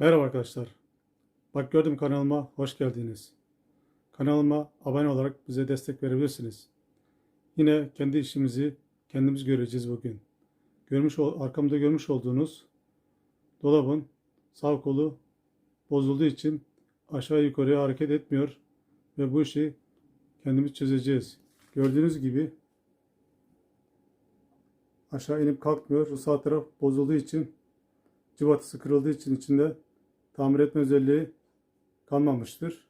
Merhaba arkadaşlar. Bak gördüm kanalıma hoş geldiniz. Kanalıma abone olarak bize destek verebilirsiniz. Yine kendi işimizi kendimiz göreceğiz bugün. Görmüş arkamda görmüş olduğunuz dolabın sağ kolu bozulduğu için aşağı yukarıya hareket etmiyor ve bu işi kendimiz çözeceğiz. Gördüğünüz gibi aşağı inip kalkmıyor. Bu sağ taraf bozulduğu için cıvatası kırıldığı için içinde tamir etme özelliği kalmamıştır.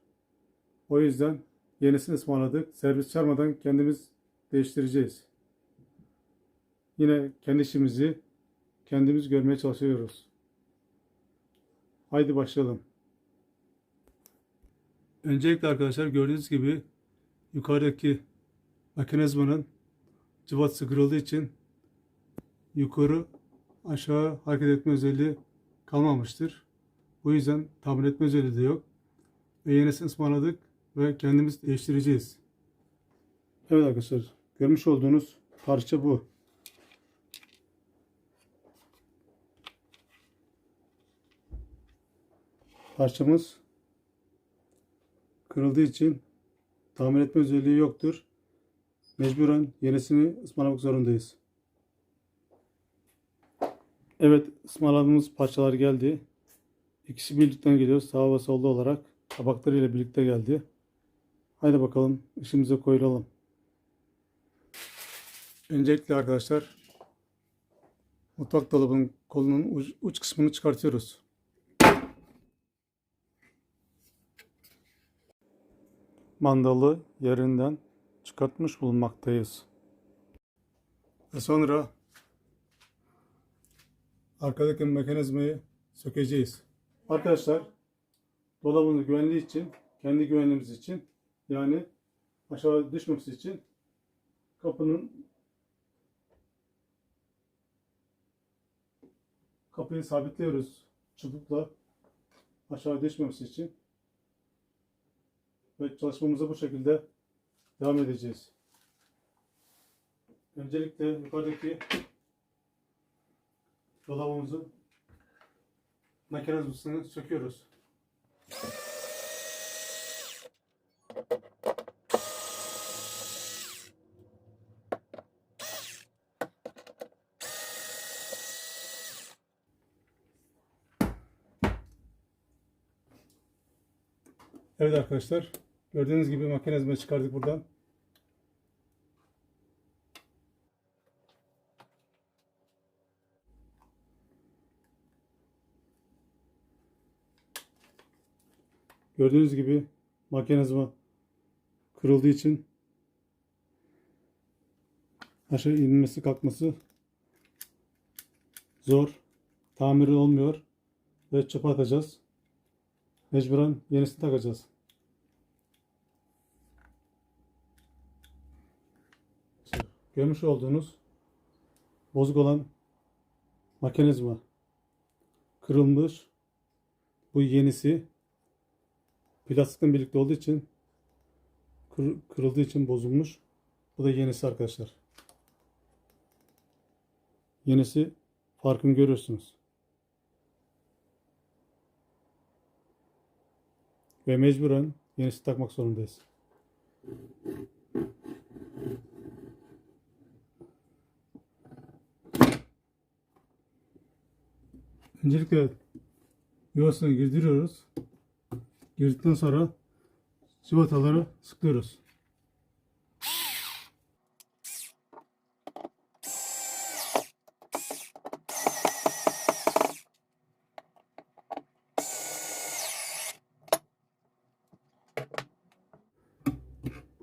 O yüzden yenisini ısmarladık. Servis çağırmadan kendimiz değiştireceğiz. Yine kendi işimizi kendimiz görmeye çalışıyoruz. Haydi başlayalım. Öncelikle arkadaşlar gördüğünüz gibi yukarıdaki mekanizmanın cıvatası kırıldığı için yukarı aşağı hareket etme özelliği kalmamıştır. Bu yüzden tamir etme özelliği de yok. Ve yenisini ısmarladık ve kendimiz değiştireceğiz. Evet arkadaşlar görmüş olduğunuz parça bu. Parçamız kırıldığı için tamir etme özelliği yoktur. Mecburen yenisini ısmarlamak zorundayız. Evet ısmarladığımız parçalar geldi. İkisi birlikten geliyor. Sağ ve solda olarak tabaklarıyla birlikte geldi. Haydi bakalım işimize koyulalım. Öncelikle arkadaşlar mutfak dolabının kolunun uç, uç kısmını çıkartıyoruz. Mandalı yerinden çıkartmış bulunmaktayız. Ve sonra arkadaki mekanizmayı sökeceğiz. Arkadaşlar dolabın güvenliği için, kendi güvenliğimiz için yani aşağı düşmemesi için kapının kapıyı sabitliyoruz çubukla aşağı düşmemesi için ve çalışmamıza bu şekilde devam edeceğiz. Öncelikle yukarıdaki dolabımızın mekanizmasını söküyoruz. Evet arkadaşlar gördüğünüz gibi mekanizmayı çıkardık buradan. Gördüğünüz gibi mekanizma kırıldığı için aşağı inmesi kalkması zor. Tamiri olmuyor ve çöpe atacağız. Mecburen yenisini takacağız. Görmüş olduğunuz bozuk olan mekanizma kırılmış. Bu yenisi plastikle birlikte olduğu için kır- kırıldığı için bozulmuş. Bu da yenisi arkadaşlar. Yenisi farkını görüyorsunuz. Ve mecburen yenisi takmak zorundayız. Öncelikle yuvasına girdiriyoruz. Girdikten sonra cıvataları sıkıyoruz.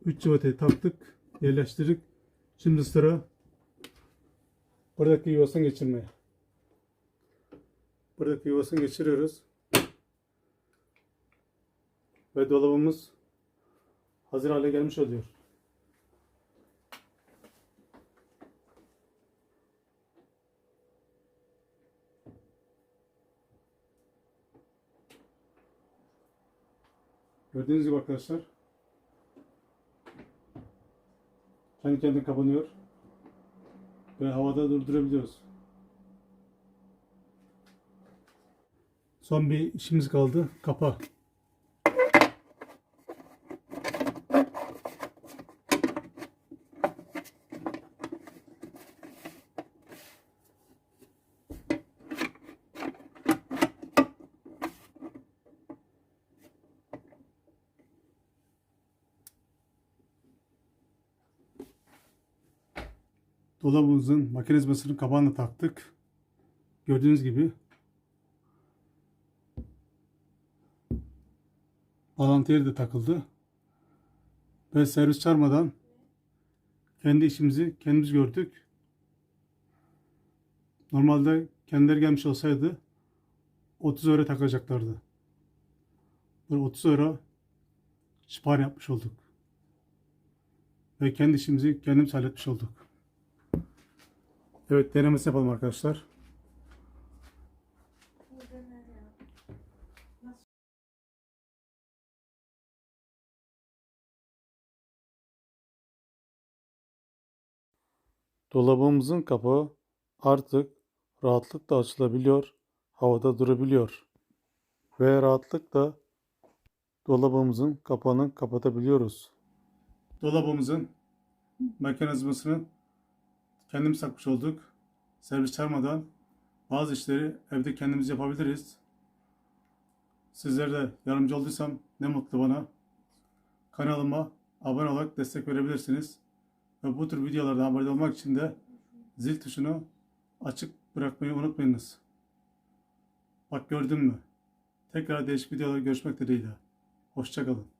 Üç cıvatayı taktık, yerleştirdik. Şimdi sıra buradaki yuvasını geçirmeye. Buradaki yuvasını geçiriyoruz. Ve dolabımız hazır hale gelmiş oluyor. Gördüğünüz gibi arkadaşlar kendi kendine kapanıyor ve havada durdurabiliyoruz. Son bir işimiz kaldı. Kapa. Dolabımızın mekanizmasının kapağını taktık. Gördüğünüz gibi bağlantı yeri de takıldı. Ve servis çağırmadan kendi işimizi kendimiz gördük. Normalde kendileri gelmiş olsaydı 30 euro takacaklardı. Böyle 30 euro spar yapmış olduk. Ve kendi işimizi kendimiz halletmiş olduk. Evet denemesi yapalım arkadaşlar. Dolabımızın kapağı artık rahatlıkla açılabiliyor, havada durabiliyor. Ve rahatlıkla dolabımızın kapağını kapatabiliyoruz. Dolabımızın mekanizmasını kendimiz takmış olduk. Servis çağırmadan bazı işleri evde kendimiz yapabiliriz. Sizlere de yardımcı olduysam ne mutlu bana. Kanalıma abone olarak destek verebilirsiniz. Ve bu tür videolardan haberdar olmak için de zil tuşunu açık bırakmayı unutmayınız. Bak gördün mü? Tekrar değişik videolarda görüşmek dileğiyle. Hoşçakalın.